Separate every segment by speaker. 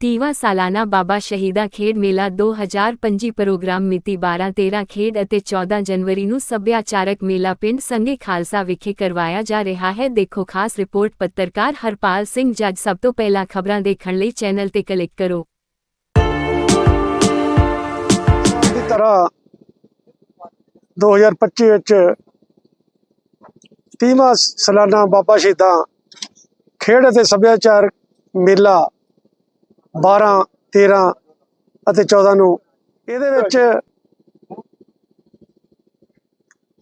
Speaker 1: ਤੀਵਾ ਸਾਲਾਨਾ ਬਾਬਾ ਸ਼ਹੀਦਾ ਖੇਡ ਮੇਲਾ 2025 ਪ੍ਰੋਗਰਾਮ ਮਿਤੀ 12-13 ਖੇਡ ਅਤੇ 14 ਜਨਵਰੀ ਨੂੰ ਸੱਭਿਆਚਾਰਕ ਮੇਲਾ ਪਿੰਡ ਸੰਗੇ ਖਾਲਸਾ ਵਿਖੇ ਕਰਵਾਇਆ ਜਾ ਰਿਹਾ ਹੈ। ਦੇਖੋ ਖਾਸ ਰਿਪੋਰਟ ਪੱਤਰਕਾਰ ਹਰਪਾਲ ਸਿੰਘ ਜੱਜ। ਸਭ ਤੋਂ ਪਹਿਲਾਂ ਖਬਰਾਂ ਦੇਖਣ ਲਈ ਚੈਨਲ ਤੇ ਕਲਿੱਕ ਕਰੋ।
Speaker 2: ਦੀ ਤਰ੍ਹਾਂ 2025 ਵਿੱਚ 30ਵਾਂ ਸਾਲਾਨਾ ਬਾਬਾ ਸ਼ਹੀਦਾਂ ਖੇਡ ਅਤੇ ਸੱਭਿਆਚਾਰ ਮੇਲਾ 12 13 ਅਤੇ 14 ਨੂੰ। ਇਹਦੇ ਵਿੱਚ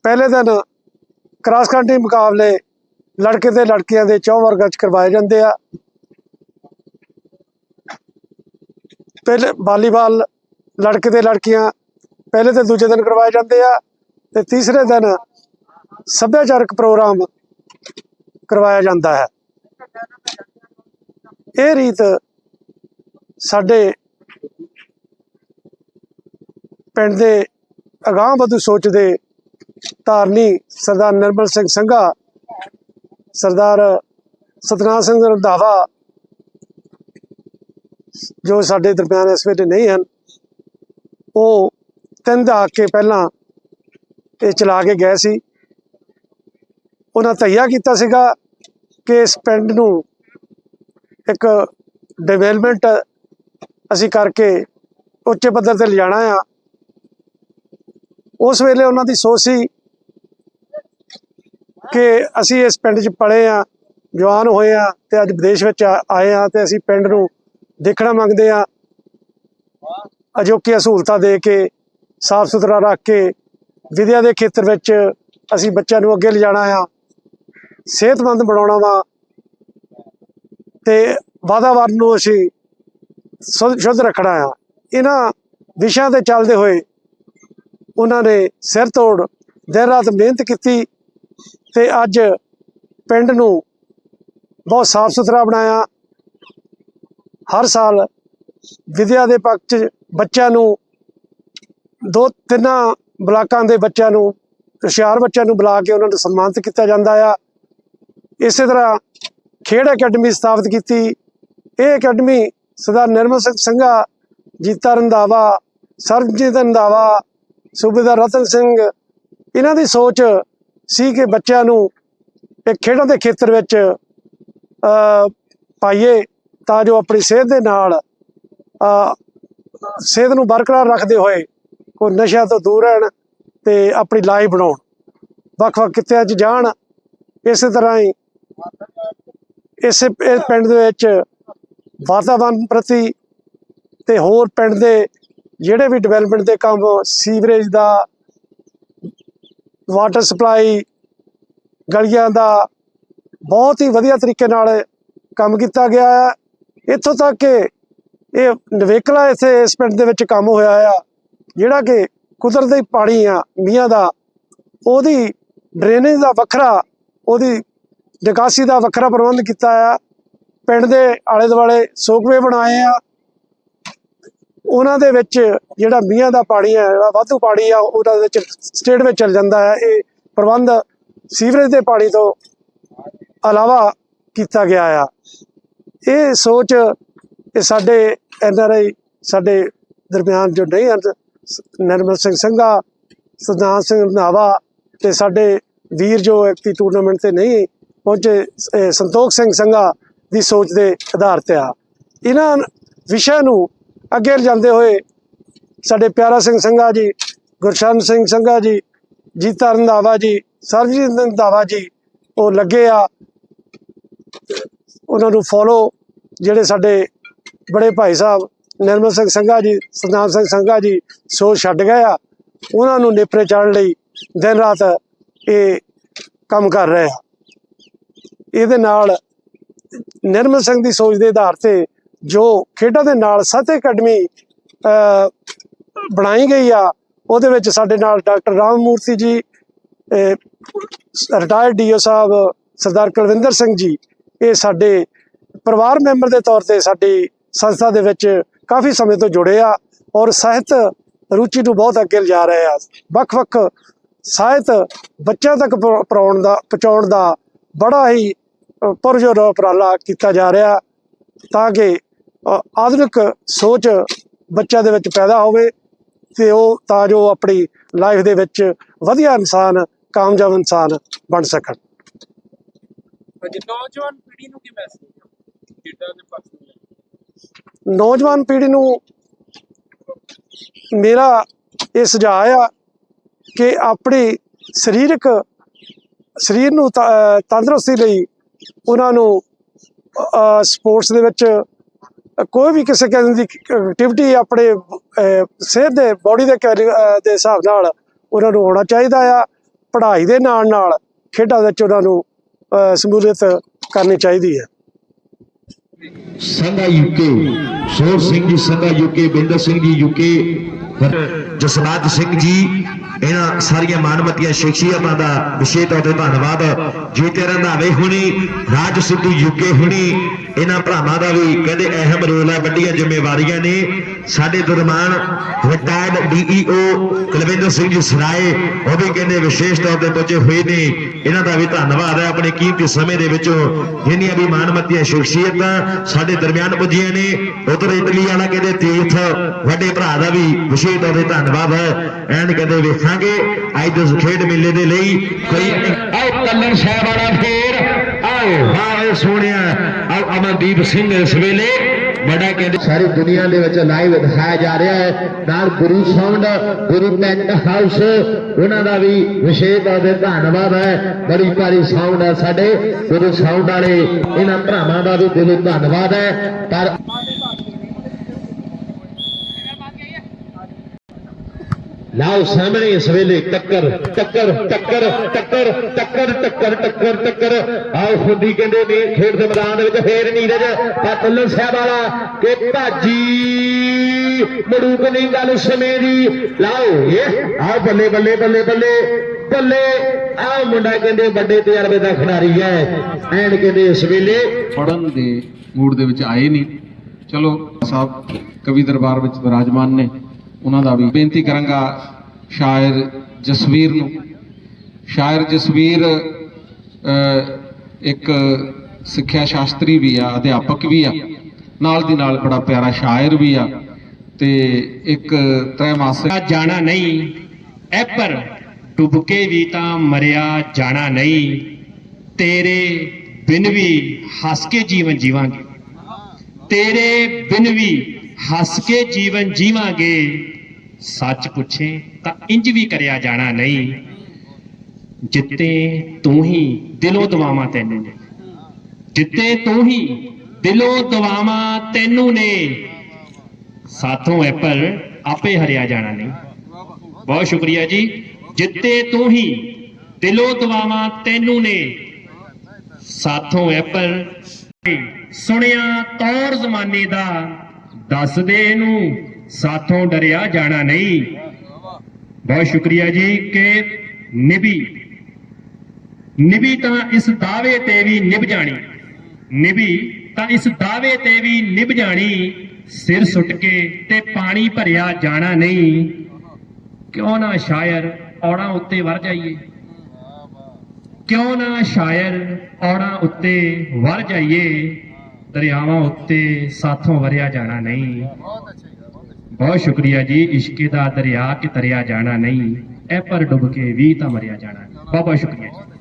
Speaker 2: ਪਹਿਲੇ ਦਿਨ ਕ੍ਰਾਸ ਕੰਟਰੀ ਮੁਕਾਬਲੇ ਲੜਕੇ ਤੇ ਲੜਕੀਆਂ ਦੇ ਚੌ ਵਰਗਾਂ ਚ ਕਰਵਾਏ ਜਾਂਦੇ ਆ। ਪਹਿਲੇ ਵਾਲੀਬਾਲ ਲੜਕੇ ਤੇ ਲੜਕੀਆਂ ਪਹਿਲੇ ਤੇ ਦੂਜੇ ਦਿਨ ਕਰਵਾਏ ਜਾਂਦੇ ਆ ਤੇ ਤੀਸਰੇ ਦਿਨ ਸੱਭਿਆਚਾਰਕ ਪ੍ਰੋਗਰਾਮ ਕਰਵਾਇਆ ਜਾਂਦਾ ਹੈ। ਇਹ ਰੀਤ ਸਾਡੇ ਪਿੰਡ ਦੇ ਅਗਾਂਹ ਵਧੂ ਸੋਚ ਦੇ ਧਾਰਨੀ ਸਰਦਾਰ ਨਿਰਮਲ ਸਿੰਘ ਸੰਘਾ, ਸਰਦਾਰ ਸਤਨਾਮ ਸਿੰਘ ਰੰਧਾਵਾ, ਜੋ ਸਾਡੇ ਦਰਮਿਆਨ ਇਸ ਵੇਲੇ ਨਹੀਂ ਹਨ, ਉਹ ਤਿੰਨ ਦਹਾਕੇ ਪਹਿਲਾਂ ਇਹ ਚਲਾ ਕੇ ਗਏ ਸੀ। ਉਹਨਾਂ ਤਈਆ ਕੀਤਾ ਸੀਗਾ ਕਿ ਇਸ ਪਿੰਡ ਨੂੰ ਇੱਕ ਡਿਵੈਲਪਮੈਂਟ ਅਸੀਂ ਕਰਕੇ ਉੱਚੇ ਪੱਧਰ ਤੇ ਲਿਜਾਣਾ ਆ। ਉਸ ਵੇਲੇ ਉਹਨਾਂ ਦੀ ਸੋਚ ਸੀ ਕਿ ਅਸੀਂ ਇਸ ਪਿੰਡ 'ਚ ਪਲੇ ਆ, ਜਵਾਨ ਹੋਏ ਆ ਤੇ ਅੱਜ ਵਿਦੇਸ਼ ਵਿੱਚ ਆਏ ਆ ਤੇ ਅਸੀਂ ਪਿੰਡ ਨੂੰ ਦੇਖਣਾ ਮੰਗਦੇ ਆ। ਅਜੋਕੀਆਂ ਸਹੂਲਤਾਂ ਦੇ ਕੇ, ਸਾਫ਼ ਸੁਥਰਾ ਰੱਖ ਕੇ, ਵਿਦਿਆ ਦੇ ਖੇਤਰ ਵਿੱਚ ਅਸੀਂ ਬੱਚਿਆਂ ਨੂੰ ਅੱਗੇ ਲਿਜਾਣਾ ਆ। ਸਿਹਤਮੰਦ ਬਣਾਉਣਾ ਵਾ ਤੇ ਵਾਤਾਵਰਨ ਨੂੰ ਅਸੀਂ ਸ਼ੁੱਧ ਸ਼ੁੱਧ ਰੱਖਣਾ ਆ। ਇਹਨਾਂ ਵਿਸ਼ਿਆਂ ਤੇ ਚੱਲਦੇ ਹੋਏ ਉਹਨਾਂ ਨੇ ਸਿਰ ਤੋੜ, ਦਿਨ ਰਾਤ ਮਿਹਨਤ ਕੀਤੀ ਤੇ ਅੱਜ ਪਿੰਡ ਨੂੰ ਬਹੁਤ ਸਾਫ਼ ਸੁਥਰਾ ਬਣਾਇਆ। ਹਰ ਸਾਲ ਵਿਦਿਆ ਦੇ ਪੱਖ 'ਚ ਬੱਚਿਆਂ ਨੂੰ, ਦੋ ਤਿੰਨਾਂ ਬਲਾਕਾਂ ਦੇ ਬੱਚਿਆਂ ਨੂੰ, ਹੁਸ਼ਿਆਰ ਬੱਚਿਆਂ ਨੂੰ ਬੁਲਾ ਕੇ ਉਹਨਾਂ ਨੂੰ ਸਨਮਾਨਿਤ ਕੀਤਾ ਜਾਂਦਾ ਆ। ਇਸੇ ਤਰ੍ਹਾਂ ਖੇਡ ਅਕੈਡਮੀ ਸਥਾਪਿਤ ਕੀਤੀ। ਇਹ ਅਕੈਡਮੀ ਸਰਦਾਰ ਨਿਰਮਲ ਸਿੰਘ ਸੰਘਾ, ਜੀਤਾ ਰੰਧਾਵਾ, ਸਰਬਜੀਤ ਰੰਧਾਵਾ, ਸੂਬੇਦਾਰ ਰਤਨ ਸਿੰਘ, ਇਹਨਾਂ ਦੀ ਸੋਚ ਸੀ ਕਿ ਬੱਚਿਆਂ ਨੂੰ ਇੱਕ ਖੇਡਾਂ ਦੇ ਖੇਤਰ ਵਿੱਚ ਪਾਈਏ ਤਾਂ ਜੋ ਆਪਣੀ ਸਿਹਤ ਦੇ ਨਾਲ ਸਿਹਤ ਨੂੰ ਬਰਕਰਾਰ ਰੱਖਦੇ ਹੋਏ ਕੋਈ ਨਸ਼ਿਆਂ ਤੋਂ ਦੂਰ ਰਹਿਣ ਤੇ ਆਪਣੀ ਲਾਈਫ ਬਣਾਉਣ। ਵੱਖ-ਵੱਖ ਕਿੱਤਿਆਂ 'ਚ ਜਾਣ, ਇਸੇ ਤਰ੍ਹਾਂ ਹੀ ਇਸੇ ਪਿੰਡ ਦੇ ਵਿੱਚ ਵਾਤਾਵਰਨ ਪ੍ਰਤੀ ਤੇ ਹੋਰ ਪਿੰਡ ਦੇ ਜਿਹੜੇ ਵੀ ਡਿਵੈਲਪਮੈਂਟ ਦੇ ਕੰਮ ਸੀਵਰੇਜ ਦਾ ਵਾਟਰ ਸਪਲਾਈ ਗਲੀਆਂ ਦਾ, ਬਹੁਤ ਹੀ ਵਧੀਆ ਤਰੀਕੇ ਨਾਲ ਕੰਮ ਕੀਤਾ ਗਿਆ ਹੈ। ਇੱਥੋਂ ਤੱਕ ਕਿ ਇਹ ਨਵੇਕਲਾ ਇੱਥੇ ਇਸ ਪਿੰਡ ਦੇ ਵਿੱਚ ਕੰਮ ਹੋਇਆ ਆ, ਜਿਹੜਾ ਕਿ ਕੁਦਰਤੀ ਪਾਣੀ ਆ ਮੀਆਂ ਦਾ, ਉਹਦੀ ਡਰੇਨੇਜ ਦਾ ਵੱਖਰਾ, ਉਹਦੀ ਨਿਕਾਸੀ ਦਾ ਵੱਖਰਾ ਪ੍ਰਬੰਧ ਕੀਤਾ ਆ। ਪਿੰਡ ਦੇ ਆਲੇ ਦੁਆਲੇ ਸੋਕਵੇ ਬਣਾਏ ਆ। ਉਹਨਾਂ ਦੇ ਵਿੱਚ ਜਿਹੜਾ ਮੀਆਂ ਦਾ ਪਾਣੀ ਹੈ, ਜਿਹੜਾ ਵਾਧੂ ਪਾਣੀ ਆ, ਉਹਦਾ ਵਿੱਚ ਸਟੇਟ ਵਿੱਚ ਚਲ ਜਾਂਦਾ ਹੈ। ਇਹ ਪ੍ਰਬੰਧ ਸੀਵਰੇਜ ਦੇ ਪਾਣੀ ਤੋਂ ਇਲਾਵਾ ਕੀਤਾ ਗਿਆ ਆ। ਇਹ ਸੋਚ ਇਹ ਸਾਡੇ ਐਨਆਰਆਈ ਸਾਡੇ ਦਰਮਿਆਨ ਜੋ ਨਹੀਂ ਹਨ ਸ- ਨਿਰਮਲ ਸਿੰਘ ਸੰਘਾ, ਸਦਾਨ ਸਿੰਘ ਰੰਧਾਵਾ ਤੇ ਸਾਡੇ ਵੀਰ ਜੋ ਐਕਟੀ ਟੂਰਨਾਮੈਂਟ ਤੇ ਨਹੀਂ ਪਹੁੰਚੇ ਸੰਤੋਖ ਸਿੰਘ ਸੰਘਾ ਦੀ ਸੋਚ ਦੇ ਆਧਾਰ ਤੇ ਆ। ਇਹਨਾਂ ਵਿਸ਼ਿਆਂ ਨੂੰ ਅੱਗੇ ਲਿਜਾਂਦੇ ਹੋਏ ਸਾਡੇ ਪਿਆਰਾ ਸਿੰਘ ਸੰਘਾ ਜੀ ਗੁਰਸ਼ਨ ਸਿੰਘ ਸੰਘਾ ਜੀ ਜੀਤਾ ਰੰਧਾਵਾ ਜੀ ਸਰਜੀਤ ਰੰਧਾਵਾ ਜੀ, ਉਹ ਲੱਗੇ ਆ। ਉਹਨਾਂ ਨੂੰ ਫੋਲੋ ਜਿਹੜੇ ਸਾਡੇ ਬੜੇ ਭਾਈ ਸਾਹਿਬ, ਨਿਰਮਲ ਸਿੰਘ ਸੰਘਾ ਜੀ ਸਤਨਾਮ ਸਿੰਘ ਸੰਘਾ ਜੀ, ਸੋਚ ਛੱਡ ਗਏ ਆ। ਉਹਨਾਂ ਨੂੰ ਨੇਪਰੇ ਚਾੜਨ ਲਈ ਦਿਨ ਰਾਤ ਇਹ ਕੰਮ ਕਰ ਰਹੇ ਆ। ਇਹਦੇ ਨਾਲ ਨਿਰਮਲ ਸਿੰਘ ਦੀ ਸੋਚ ਦੇ ਆਧਾਰ ਤੇ ਜੋ ਖੇਡਾਂ ਦੇ ਨਾਲ ਸਤ ਅਕੈਡਮੀ ਬਣਾਈ ਗਈ ਆ, ਉਹਦੇ ਵਿੱਚ ਸਾਡੇ ਨਾਲ doctor Ram Murti ji retired DO sahib Sardar Kulwinder Singh ji, ਇਹ ਸਾਡੇ ਪਰਿਵਾਰ ਮੈਂਬਰ ਦੇ ਤੌਰ ਤੇ ਸਾਡੀ ਸੰਸਥਾ ਦੇ ਵਿੱਚ ਕਾਫੀ ਸਮੇਂ ਤੋਂ ਜੁੜੇ ਆ ਔਰ ਸਾਹਿਤ ਰੁਚੀ ਨੂੰ ਬਹੁਤ ਅੱਗੇ ਲਿਜਾ ਰਹੇ ਆ। ਵੱਖ-ਵੱਖ ਸਾਹਿਤ ਬੱਚਿਆਂ ਤੱਕ ਪਹੁੰਚਾਉਣ ਦਾ ਪਹੁੰਚਾਉਣ ਦਾ ਬੜਾ ਹੀ ਪੁਰਜੋਰ ਉਪਰਾਲਾ ਕੀਤਾ ਜਾ ਰਿਹਾ ਤਾਂ ਕਿ ਆਧੁਨਿਕ ਸੋਚ ਬੱਚਿਆਂ ਦੇ ਵਿੱਚ ਪੈਦਾ ਹੋਵੇ ਤੇ ਉਹ ਤਾਂ ਜੋ ਆਪਣੀ ਲਾਈਫ ਦੇ ਵਿੱਚ ਵਧੀਆ ਇਨਸਾਨ ਕਾਮਯਾਬ ਇਨਸਾਨ ਬਣ ਸਕਣ
Speaker 3: ਨੌਜਵਾਨ ਪੀੜ੍ਹੀ ਨੂੰ ਕੀ ਮੈਸੇਜ ਖੇਡਾਂ ਦੇ ਕੇ?
Speaker 2: ਨੌਜਵਾਨ ਪੀੜ੍ਹੀ ਨੂੰ ਮੇਰਾ ਇਹ ਸੁਝਾਅ ਆ ਕਿ ਆਪਣੀ ਸਰੀਰਕ ਸਰੀਰ ਨੂੰ ਤੰਦਰੁਸਤੀ ਲਈ ਉਹਨਾਂ ਨੂੰ ਸਪੋਰਟਸ ਦੇ ਵਿੱਚ ਕੋਈ ਵੀ ਕਿਸੇ ਕਿਸਮ ਦੀ ਐਕਟੀਵਿਟੀ ਆਪਣੇ ਸਿਹਤ ਦੇ ਬਾਡੀ ਦੇ ਦੇ ਹਿਸਾਬ ਨਾਲ ਉਹਨਾਂ ਨੂੰ ਹੋਣਾ ਚਾਹੀਦਾ ਆ। ਪੜ੍ਹਾਈ ਦੇ ਨਾਲ ਨਾਲ ਖੇਡਾਂ ਵਿੱਚ ਉਹਨਾਂ ਨੂੰ ਅਹ, ਸ਼ਮੂਲੀਅਤ ਕਰਨੀ ਚਾਹੀਦੀ ਹੈ।
Speaker 4: ਸੰਘਾ ਯੂਕੇ ਸੋਰ ਸਿੰਘ ਜੀ ਸੰਘਾ ਯੂਕੇ ਬਿੰਦਰ ਸਿੰਘ ਜੀ ਯੂਕੇ ਜਸਰਾਜ ਸਿੰਘ ਜੀ, ਇਹਨਾਂ ਸਾਰੀਆਂ ਮਾਨਮਤੀਆਂ ਸ਼ਖਸੀਅਤਾਂ ਦਾ ਵਿਸ਼ੇਸ਼ ਤੌਰ ਤੇ ਧੰਨਵਾਦ। ਜੀਤੇ ਰੰਧਾਵੇ ਹੁਣੀ, ਰਾਜ ਸਿੱਧੂ ਯੁੱਗੇ ਹੁਣੀ ਇਹਨਾਂ ਭਰਾਵਾਂ ਦਾ ਵੀ ਕਹਿੰਦੇ ਅਹਿਮ ਰੋਲ ਹੈ ਵੱਡੀਆਂ ਜ਼ਿੰਮੇਵਾਰੀਆਂ ਨੇ। ਸਾਡੇ ਦਰਮਾਨ ਰਿਟਾਇਰਡ ਡੀਈਓ ਕੁਲਵਿੰਦਰ ਸਿੰਘ ਜੀ ਸਰਾਏ ਉਹ ਵੀ ਕਹਿੰਦੇ ਵਿਸ਼ੇਸ਼ ਤੌਰ ਤੇ ਪਹੁੰਚੇ ਹੋਏ ਨੇ। ਇਹਨਾਂ ਦਾ ਵੀ ਧੰਨਵਾਦ ਹੈ ਆਪਣੇ ਕੀਮਤੀ ਸਮੇਂ ਦੇ ਵਿੱਚੋਂ ਜਿੰਨੀਆਂ ਵੀ ਮਾਨਮਤੀਆਂ ਸ਼ਖਸੀਅਤਾਂ ਸਾਡੇ ਦਰਮਿਆਨ ਪੁੱਜੀਆਂ ਨੇ ਉਧਰ ਇਟਲੀ ਵਾਲਾ ਕਹਿੰਦੇ ਤੀਰਥ ਵੱਡੇ ਭਰਾ ਦਾ ਵੀ ਵਿਸ਼ੇਸ਼ ਤੌਰ ਤੇ ਧੰਨਵਾਦ ਹੈ। ਐਂਡ ਕਹਿੰਦੇ ਵੇਖਾਂਗੇ ਅੱਜ ਦੇ ਖੇਡ ਮੇਲੇ ਦੇ ਲਈ ਕੋਈ ਆਓ ਕੱਲਰ ਸਾਹਿਬ ਵਾਲਾ ਫੇਰ ਆਓ। ਵਾਹ ਸੋਹਣਿਆ ਆਓ ਅਮਨਦੀਪ ਸਿੰਘ ਇਸ ਵੇਲੇ ਬੜਾ ਕਹਿੰਦੇ ਸਾਰੀ ਦੁਨੀਆ ਦੇ ਵਿੱਚ ਲਾਈਵ ਦਿਖਾਇਆ ਜਾ ਰਿਹਾ ਹੈ। ਨਾਲ Guru sound Guru tent house, ਉਹਨਾਂ ਦਾ ਵੀ ਵਿਸ਼ੇਸ਼ ਤੌਰ ਤੇ ਧੰਨਵਾਦ ਹੈ। ਬੜੀ ਭਾਰੀ ਸਾਊਂਡ ਹੈ ਸਾਡੇ। ਗੁਰੂ ਸਾਊਂਡ ਵਾਲੇ, ਇਹਨਾਂ ਭਰਾਵਾਂ ਦਾ ਵੀ ਦਿਲੋਂ ਧੰਨਵਾਦ ਹੈ। ਪਰ ਲਾਓ ਸਾਹਮਣੇ ਇਸ ਵੇਲੇ ਟੱਕਰ ਟੱਕਰ ਟੱਕਰ ਟੱਕਰ ਟੱਕਰ ਟੱਕਰ ਟੱਕਰ ਟੱਕਰ। ਆਓ ਖੁੱਦੀ ਕਹਿੰਦੇ ਨੇ, ਖੇਡ ਦੇ ਮੈਦਾਨ ਦੇ ਵਿੱਚ ਫੇਰ ਨੀਰਜ ਪਤਲਨ ਸਾਹਿਬ ਵਾਲਾ ਕਿ ਭਾਜੀ ਮੜੂਕ ਨਹੀਂ ਗੱਲ ਸਮੇਂ ਦੀ। ਲਾਓ ਇਹ, ਆਓ ਬੱਲੇ ਬੱਲੇ ਬੱਲੇ ਬੱਲੇ ਬੱਲੇ। ਆਹ ਮੁੰਡਾ ਕਹਿੰਦੇ ਵੱਡੇ ਤਜਰਬੇ ਦਾ ਖਿਡਾਰੀ ਹੈ। ਐਨ ਕਹਿੰਦੇ ਇਸ ਵੇਲੇ
Speaker 5: ਪੜਨ ਦੇ ਮੂਡ ਦੇ ਵਿੱਚ ਆਏ ਨਹੀਂ। ਚਲੋ ਸਾਹਿਬ, ਕਵੀ ਦਰਬਾਰ ਵਿੱਚ ਵਿਰਾਜਮਾਨ ਨੇ। ਉਹਨਾਂ ਦਾ ਵੀ ਬੇਨਤੀ ਕਰਾਂਗਾ ਸ਼ਾਇਰ ਜਸਵੀਰ ਨੂੰ। ਸ਼ਾਇਰ ਜਸਵੀਰ ਇੱਕ ਸਿੱਖਿਆ ਸ਼ਾਸਤਰੀ ਵੀ ਆ, ਅਧਿਆਪਕ ਵੀ ਆ। ਨਾਲ ਦੀ ਨਾਲ ਬੜਾ ਪਿਆਰਾ ਸ਼ਾਇਰ ਵੀ ਆ ਤੇ ਇੱਕ ਤ੍ਰੈਮਾਸਿਕ
Speaker 6: ਜਾਣਾ ਨਹੀਂ ਐਪਰ ਡੁੱਬ ਕੇ ਵੀ ਤਾਂ ਮਰਿਆ ਜਾਣਾ ਨਹੀਂ। ਤੇਰੇ ਬਿਨ ਵੀ ਹੱਸ ਕੇ ਜੀਵਨ ਜੀਵਾਂਗੇ। ਤੇਰੇ ਬਿਨ ਵੀ ਹੱਸ ਕੇ ਜੀਵਨ ਜੀਵਾਂਗੇ। ਸੱਚ ਪੁੱਛੇ ਤਾਂ ਇੰਜ ਵੀ ਕਰਿਆ ਜਾਣਾ ਨਹੀਂ। ਜਿੱਤੇ ਤੂੰ ਹੀ ਦਿਲੋਂ ਦਵਾਵਾਂ ਤੈਨੂੰ ਨੇ। ਜਿੱਤੇ ਤੂੰ ਹੀ ਦਿਲੋਂ ਦਵਾਵਾਂ ਤੈਨੂੰ ਨੇ। ਸਾਥੋਂ ਐਪਲ ਆਪੇ ਹਰਿਆ ਜਾਣਾ ਨਹੀਂ। ਬਹੁਤ ਸ਼ੁਕਰੀਆ ਜੀ। ਜਿੱਤੇ ਤੂੰ ਹੀ ਦਿਲੋਂ ਦਵਾਵਾਂ ਤੈਨੂੰ ਨੇ। ਸਾਥੋਂ ਐਪਲ ਸੁਣਿਆ ਤੌਰ ਜ਼ਮਾਨੇ ਦਾ ਦੱਸ ਦੇ ਇਹਨੂੰ, ਸਾਥੋਂ ਡਰਿਆ ਜਾਣਾ ਨਹੀਂ। ਬਹੁਤ ਸ਼ੁਕਰੀਆ ਜੀ ਕਿ ਨਿਭੀ। ਨਿਭੀ ਤਾਂ ਇਸ ਦਾਅਵੇ ਤੇ ਵੀ ਨਿਭ ਜਾਣੀ। ਨਿਭੀ ਤਾਂ ਇਸ ਦਾਅਵੇ ਤੇ ਵੀ ਨਿਭ ਜਾਣੀ, ਸਿਰ ਸੁੱਟ ਕੇ ਤੇ ਪਾਣੀ ਭਰਿਆ ਜਾਣਾ ਨਹੀਂ। ਕਿਉਂ ਨਾ ਸ਼ਾਇਰ ਔੜਾਂ ਉੱਤੇ ਵਰ ਜਾਈਏ? ਕਿਉਂ ਨਾ ਸ਼ਾਇਰ ਔੜਾਂ ਉੱਤੇ ਵਰ ਜਾਈਏ? ਦਰਿਆਵਾਂ ਉੱਤੇ ਸਾਥੋਂ ਵਰਿਆ ਜਾਣਾ ਨਹੀਂ। ਬਹੁਤ ਸ਼ੁਕਰੀਆ ਜੀ, ਇਸ਼ਕੇ ਦਾ ਦਰਿਆ ਕਿ ਤਰਿਆ ਜਾਣਾ ਨਹੀਂ। ਐ ਪਰ ਡੁੱਬ ਕੇ ਵੀ ਤਾਂ ਮਰਿਆ ਜਾਣਾ। ਬਹੁਤ ਬਹੁਤ ਸ਼ੁਕਰੀਆ ਜੀ।